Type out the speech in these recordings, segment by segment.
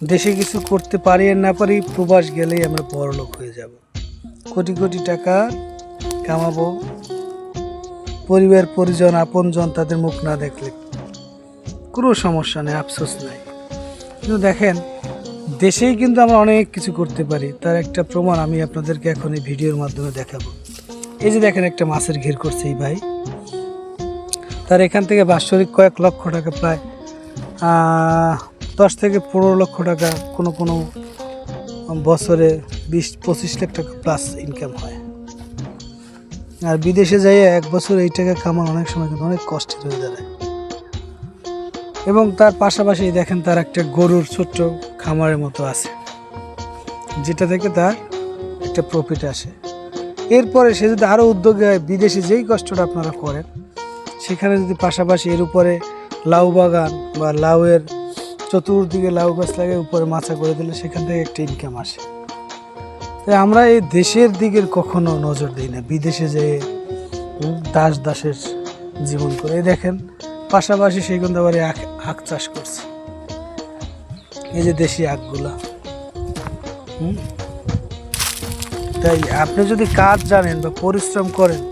দেশে কিছু করতে পারি আর না পারি, প্রবাস গেলেই আমরা বড়লোক হয়ে যাব। কোটি কোটি টাকা কামাবো। পরিবার, পরিজন, আপনজন তাদের মুখ না দেখলে কোনো সমস্যা নেই, আফসোস নাই। কিন্তু দেখেন, দেশেই কিন্তু আমরা অনেক কিছু করতে পারি। তার একটা প্রমাণ আমি আপনাদেরকে এখন এই ভিডিওর মাধ্যমে দেখাবো। এই যে দেখেন একটা মাছের ঘের করছে এই ভাই। তার এখান থেকে বাৎসরিক কয়েক লক্ষ টাকা প্রায় দশ থেকে পনেরো লক্ষ টাকা কোনো কোনো বছরে বিশ, পঁচিশ লাখ টাকা প্লাস ইনকাম হয়। আর বিদেশে যাই এক বছর এই টাকা কামানো অনেক সময় কিন্তু অনেক কষ্টের হয়ে দাঁড়ায়। এবং তার পাশাপাশি দেখেন তার একটা গরুর ছোট্ট খামারের মতো আছে, যেটা থেকে তার একটা প্রফিট আসে। এরপরে সে যদি আরও উদ্যোগে হয়, বিদেশে যেই কষ্টটা আপনারা করেন, সেখানে যদি পাশাপাশি এর উপরে লাউ বাগান বা লাউয়ের চতুর্দিকে লাউ গাছ লাগিয়ে উপরে মাছা করে দিলে সেখান থেকে একটা ইনকাম আসে। তাই আমরা এই দেশের দিকের কখনো নজর দিই না। বিদেশে যেয়ে দাস দাসের জীবন করে দেখেন, পাশাপাশি সেই কিন্তু আবার আখ আখ চাষ করছে। এই যে দেশি আখগুলা, হুম? তাই আপনি যদি কাজ জানেন বা পরিশ্রম করেন,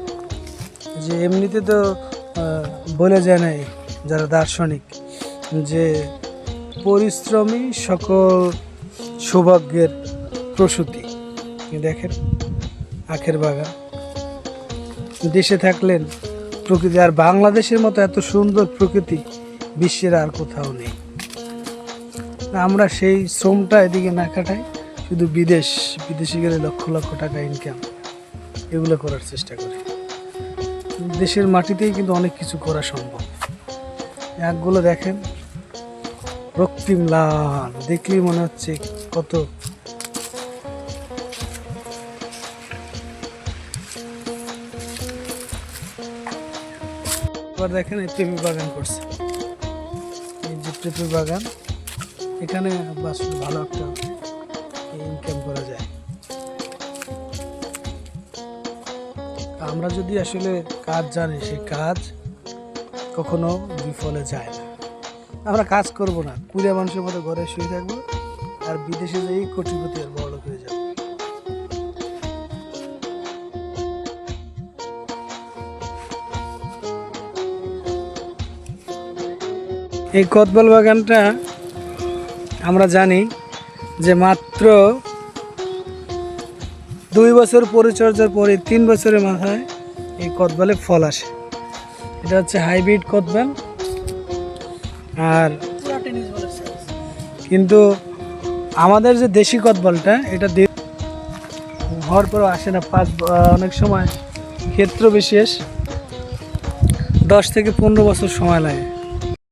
যে এমনিতে তো বলে যায় নাই যারা দার্শনিক, যে পরিশ্রমী সকল সৌভাগ্যের প্রসূতি। দেখেন, আখের বাগান। দেশে থাকলেন প্রকৃতি, আর বাংলাদেশের মতো এত সুন্দর প্রকৃতি বিশ্বের আর কোথাও নেই। আমরা সেই শ্রমটা এদিকে না কাটাই, শুধু বিদেশ, বিদেশে গেলে লক্ষ লক্ষ টাকা ইনকাম এগুলো করার চেষ্টা করি। দেশের মাটিতেই কিন্তু অনেক কিছু করা সম্ভব। একগুলো দেখেন রক্তিম লাল। দেখলেই মনে হচ্ছে কত দেখেন এই পেঁপে বাগান করছে। এই যে পেঁপে বাগান, এখানে ভালো একটা ইনকাম করা যায়। আমরা যদি আসলে কাজ জানি সেই কাজ কখনো বিফলে যায় না। আমরা কাজ করব না। কুড়িয়া মানুষের মতো ঘরে শুয়ে থাকব আর বিদেশে যেই কোটিপতি আর বড় হয়ে যাব। এই কদবল বাগানটা আমরা জানি যে মাত্র দুই বছর পরিচর্যার পরে তিন বছরের মাথায় এই কদবালে ফল আসে। এটা হচ্ছে হাইব্রিড কদবাল। আর কিন্তু আমাদের যে দেশি কদবলটা, এটা হওয়ার পরেও আসে না পাঁচ অনেক সময় ক্ষেত্র বিশেষ। দশ থেকে পনেরো বছর সময় লাগে।